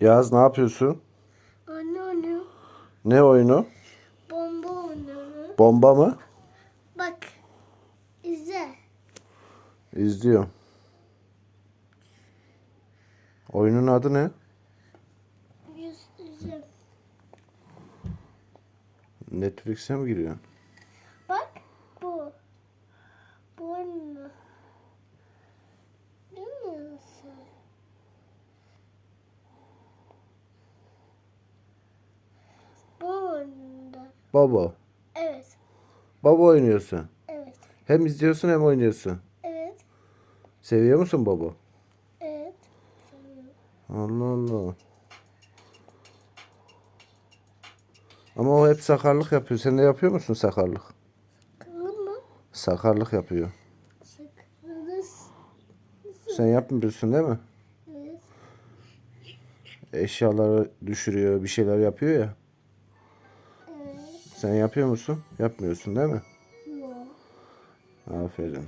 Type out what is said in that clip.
Yaz ne yapıyorsun? Anne onu Ne oyunu? bomba oynuyor. Bomba mı? Bak. izle. İzliyorum. Oyunun adı ne? Yüz. Netflix'e mi giriyorsun? Bak bu. Bu oyunu. Değil mi sen? Bu oyunda. Baba. Evet. Baba oynuyorsun. Evet. Hem izliyorsun hem oynuyorsun. Evet. Seviyor musun baba? Evet. Allah Allah. Ama o hep sakarlık yapıyor. Sen de yapıyor musun sakarlık? Kılı mı? Sakarlık yapıyor. Sıkılırız. Sen yapmıyorsun değil mi? Evet. Eşyaları düşürüyor, bir şeyler yapıyor ya. Sen yapıyor musun? Yapmıyorsun değil mi? Yok. Aferin.